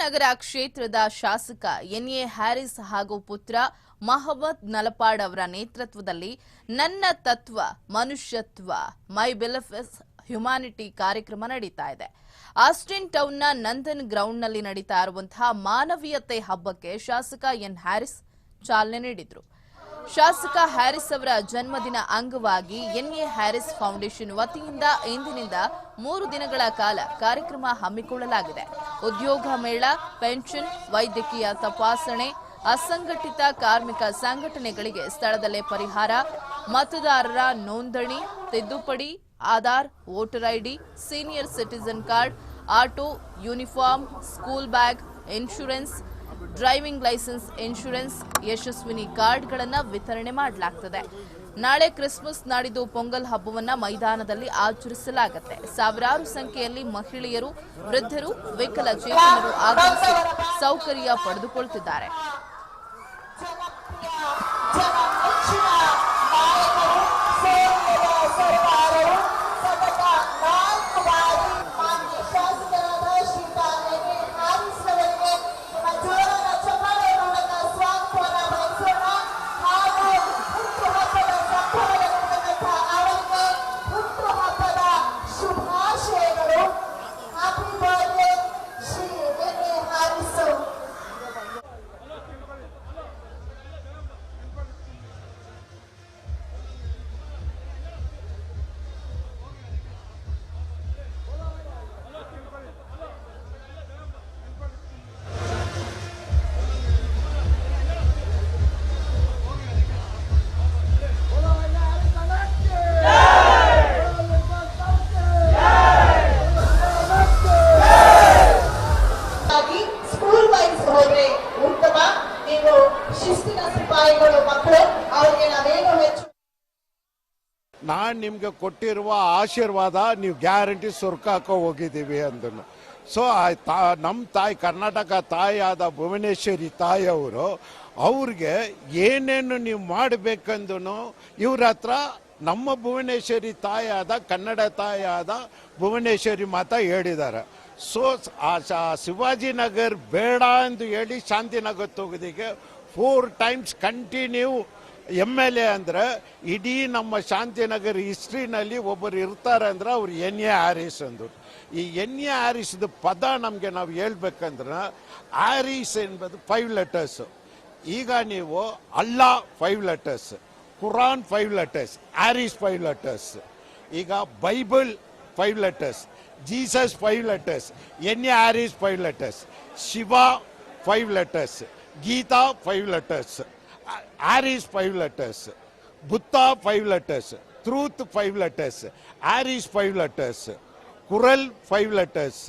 ಶಿವಾಜಿನಗರ ಕ್ಷೇತ್ರದ ಶಾಸಕ N A Harris ಹಾಗೂ ಪುತ್ರ ಮಹಮ್ಮದ್ ನಲಪಾಡ್ ಅವರ ನೇತೃತ್ವದಲ್ಲಿ ನನ್ನ ತತ್ವ, ಮನುಷ್ಯತ್ವ, ಮೈ ಬೆಲಫಸ್ ಹ್ಯುಮಾನಿಟಿ ಕಾರ್ಯಕ್ರಮ ನಡೀತಾ ಇದೆ. ಆಸ್ಟಿನ್ ಟೌನ್ನ ನಂದನ್ ಗ್ರೌಂಡ್ನಲ್ಲಿ ನಡೀತಾ ಇರುವಂತಹ ಮಾನವೀಯತೆ ಹಬ್ಬಕ್ಕೆ ಶಾಸಕ ಎನ್ ಹ್ಯಾರಿಸ್ ಚಾಲನೆ ನೀಡಿದ್ರು. ಶಾಸಕ ಹ್ಯಾರಿಸ್ ಅವರ ಜನ್ಮದಿನ ಅಂಗವಾಗಿ ಎನ್ಎ ಹ್ಯಾರಿಸ್ ಫೌಂಡೇಶನ್ ವತಿಯಿಂದ ಇಂದಿನಿಂದ ಮೂರು ದಿನಗಳ ಕಾಲ ಕಾರ್ಯಕ್ರಮ ಹಮ್ಮಿಕೊಳ್ಳಲಾಗಿದೆ. ಉದ್ಯೋಗ ಮೇಳ, ಪೆನ್ಷನ್, ವೈದ್ಯಕೀಯ ತಪಾಸಣೆ, ಅಸಂಘಟಿತ ಕಾರ್ಮಿಕ ಸಂಘಟನೆಗಳಿಗೆ ಸ್ಥಳದಲ್ಲೇ ಪರಿಹಾರ, ಮತದಾರರ ನೋಂದಣಿ, ತಿದ್ದುಪಡಿ, Aadhaar, voter ID, senior citizen card, auto, uniform, school bag, insurance driving licence, insurance, Yashasvini ಕಾರ್ಡ್ಗಳನ್ನು ವಿತರಣೆ ಮಾಡಲಾಗ್ತದೆ. ನಾಳೆ ಕ್ರಿಸ್ಮಸ್ ನಾಡಿದ್ದು ಪೊಂಗಲ್ ಹಬ್ಬವನ್ನು ಮೈದಾನದಲ್ಲಿ ಆಚರಿಸಲಾಗುತ್ತೆ. ಸಾವಿರಾರು ಸಂಖ್ಯೆಯಲ್ಲಿ ಮಹಿಳೆಯರು, ವೃದ್ಧರು, ವಿಕಲಚೇತನರು ಆಗಮಿಸಿ ಸೌಕರ್ಯ ಪಡೆದುಕೊಳ್ತಿದ್ದಾರೆ. ಶಿಸ್ತಿನ ಸಿಪಾಯಿಗಳು ಮಕ್ಕಳು ಅವ್ರಿಗೆ ನಾವೇನು ಹೆಚ್ಚು ನಾನು ನಿಮಗೆ ಕೊಟ್ಟಿರುವ ಆಶೀರ್ವಾದ ನೀವು ಗ್ಯಾರಂಟಿ ಸುರ್ಕಾಕೋ ಹೋಗಿದ್ದೀವಿ ಅಂದನು. ಸೊ ತಾ ನಮ್ಮ ತಾಯಿ, ಕರ್ನಾಟಕ ತಾಯಿಯಾದ ಭುವನೇಶ್ವರಿ ತಾಯಿಯವರು ಅವ್ರಿಗೆ ಏನೇನು ನೀವು ಮಾಡಬೇಕಂದನು ಇವ್ರ ಹತ್ರ ನಮ್ಮ ಭುವನೇಶ್ವರಿ ತಾಯಿಯಾದ ಕನ್ನಡ ತಾಯಿಯಾದ ಭುವನೇಶ್ವರಿ ಮಾತ ಹೇಳಿದ್ದಾರೆ ಸೊ ಆ ಶಿವಾಜಿನಗರ್ ಬೇಡ ಎಂದು ಹೇಳಿ Shantinagar ತೊಗದಿಗೆ four times continue M L A ಅಂದ್ರೆ ಇಡೀ ನಮ್ಮ ಶಾಂತಿನಗರ್ ಹಿಸ್ಟ್ರಿನಲ್ಲಿ ಒಬ್ಬರು ಇರ್ತಾರೆ ಅಂದ್ರೆ ಅವ್ರು ಎನ್ ಎ ಆರಿಸ್ ಅಂದರು. ಈ ಎನ್ ಎ ಆರಿಸಿದ ಪದ ನಮಗೆ ನಾವು ಹೇಳ್ಬೇಕಂದ್ರೆ ಆರಿಸ್ ಎಂಬುದು ಫೈವ್ ಲೆಟರ್ಸ್ ಈಗ ನೀವು Allah five letters Quran five letters Harris five letters ಈಗ Bible five letters Jesus five letters N ಎ Harris five letters Shiva five letters Gita five letters ಆರೀಸ್ five letters Buddha five letters truth five letters ಆರೀಸ್ five letters Kural five letters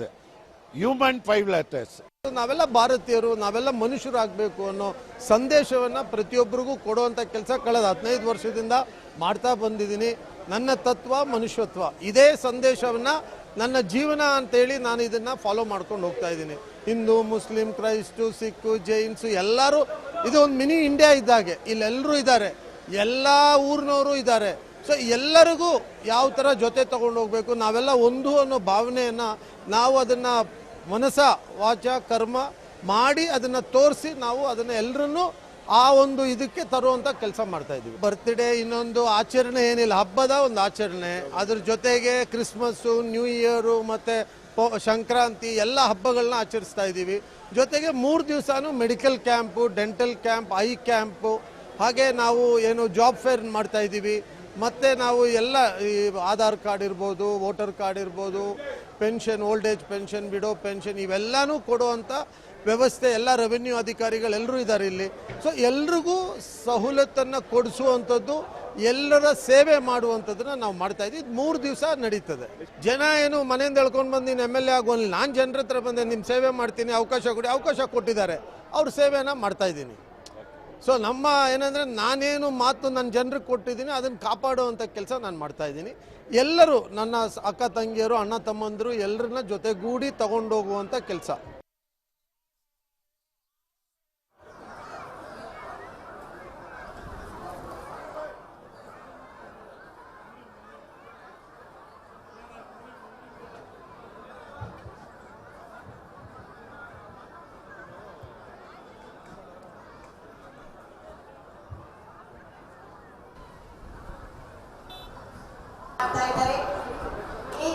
human five letters ನಾವೆಲ್ಲ ಭಾರತೀಯರು, ನಾವೆಲ್ಲ ಮನುಷ್ಯರಾಗಬೇಕು ಅನ್ನೋ ಸಂದೇಶವನ್ನು ಪ್ರತಿಯೊಬ್ಬರಿಗೂ ಕೊಡುವಂಥ ಕೆಲಸ ಕಳೆದ ಹದಿನೈದು ವರ್ಷದಿಂದ ಮಾಡ್ತಾ ಬಂದಿದ್ದೀನಿ. ನನ್ನ ತತ್ವ ಮನುಷ್ಯತ್ವ. ಇದೇ ಸಂದೇಶವನ್ನ ನನ್ನ ಜೀವನ ಅಂತೇಳಿ ನಾನು ಇದನ್ನ ಫಾಲೋ ಮಾಡ್ಕೊಂಡು ಹೋಗ್ತಾ ಇದ್ದೀನಿ. ಹಿಂದೂ, ಮುಸ್ಲಿಂ, ಕ್ರೈಸ್ಟು, ಸಿಖ್, ಜೈನ್ಸು ಎಲ್ಲರೂ ಇದು ಒಂದು ಮಿನಿ ಇಂಡಿಯಾ ಇದ್ದಾಗೆ. ಇಲ್ಲೆಲ್ಲರೂ ಇದ್ದಾರೆ ಎಲ್ಲ ಊರಿನವರು ಇದ್ದಾರೆ ಸೊ ಎಲ್ಲರಿಗೂ ಯಾವ ಥರ ಜೊತೆ ತೊಗೊಂಡು ಹೋಗಬೇಕು, ನಾವೆಲ್ಲ ಒಂದು ಅನ್ನೋ ಭಾವನೆಯನ್ನು ನಾವು ಅದನ್ನು ಮನಸ, ವಾಚ, ಕರ್ಮ ಮಾಡಿ ಅದನ್ನು ತೋರಿಸಿ ನಾವು ಅದನ್ನು ಎಲ್ಲರನ್ನೂ ಆ ಒಂದು ಇದಕ್ಕೆ ತರುವಂತ ಕೆಲಸ ಮಾಡ್ತಾ ಇದೀವಿ ಬರ್ತ್ಡೇ ಇನ್ನೊಂದು ಆಚರಣೆ ಏನಿಲ್ಲ, ಹಬ್ಬದ ಒಂದು ಆಚರಣೆ. ಅದ್ರ ಜೊತೆಗೆ ಕ್ರಿಸ್ಮಸ್ಸು ನ್ಯೂ ಇಯರು ಮತ್ತೆ ಸಂಕ್ರಾಂತಿ ಎಲ್ಲ ಹಬ್ಬಗಳನ್ನ ಆಚರಿಸ್ತಾ ಇದ್ದೀವಿ. ಜೊತೆಗೆ ಮೂರು ದಿವಸನೂ medical camp dental camp eye camp ಹಾಗೆ ನಾವು ಏನು ಜಾಬ್ ಫೇರ್ ಮಾಡ್ತಾ ಇದ್ದೀವಿ. ಮತ್ತೆ ನಾವು ಎಲ್ಲ ಈ ಆಧಾರ್ ಕಾರ್ಡ್ ಇರ್ಬೋದು ವೋಟರ್ ಕಾರ್ಡ್ ಇರ್ಬೋದು pension old age pension widow pension ಇವೆಲ್ಲನೂ ಕೊಡುವಂಥ ವ್ಯವಸ್ಥೆ, ಎಲ್ಲ ರೆವೆನ್ಯೂ ಅಧಿಕಾರಿಗಳೆಲ್ಲರೂ ಇದ್ದಾರೆ ಇಲ್ಲಿ. ಸೊ ಎಲ್ರಿಗೂ ಸವಲತ್ತನ್ನು ಕೊಡಿಸುವಂಥದ್ದು, ಎಲ್ಲರ ಸೇವೆ ಮಾಡುವಂಥದ್ದನ್ನ ನಾವು ಮಾಡ್ತಾ ಇದ್ದೀವಿ. ಮೂರು ದಿವಸ ನಡೀತದೆ. ಜನ ಏನು ಮನೆಯಿಂದ ಎಳ್ಕೊಂಡು ಬಂದು ನೀನು ಎಂ ಎಲ್ ಎ ಆಗೋಲ್ಲ ನಾನು ಜನರ ಹತ್ರ ಬಂದೆ ನಿಮ್ಮ ಸೇವೆ ಮಾಡ್ತೀನಿ, ಅವಕಾಶ ಕೊಡಿ, ಅವಕಾಶ ಕೊಟ್ಟಿದ್ದಾರೆ. ಅವ್ರ ಸೇವೆನ ಮಾಡ್ತಾ ಇದ್ದೀನಿ. ಸೊ ನಮ್ಮ ಏನಂದರೆ, ನಾನೇನು ಮಾತು ನನ್ನ ಜನರಿಗೆ ಕೊಟ್ಟಿದ್ದೀನಿ, ಅದನ್ನು ಕಾಪಾಡುವಂಥ ಕೆಲಸ ನಾನು ಮಾಡ್ತಾ ಇದ್ದೀನಿ. ಎಲ್ಲರೂ, ನನ್ನ ಅಕ್ಕ, ತಂಗಿಯರು, ಅಣ್ಣ, ತಮ್ಮಂದಿರು ಎಲ್ಲರನ್ನ ಜೊತೆಗೂಡಿ ತಗೊಂಡೋಗುವಂಥ ಕೆಲಸ. ಈ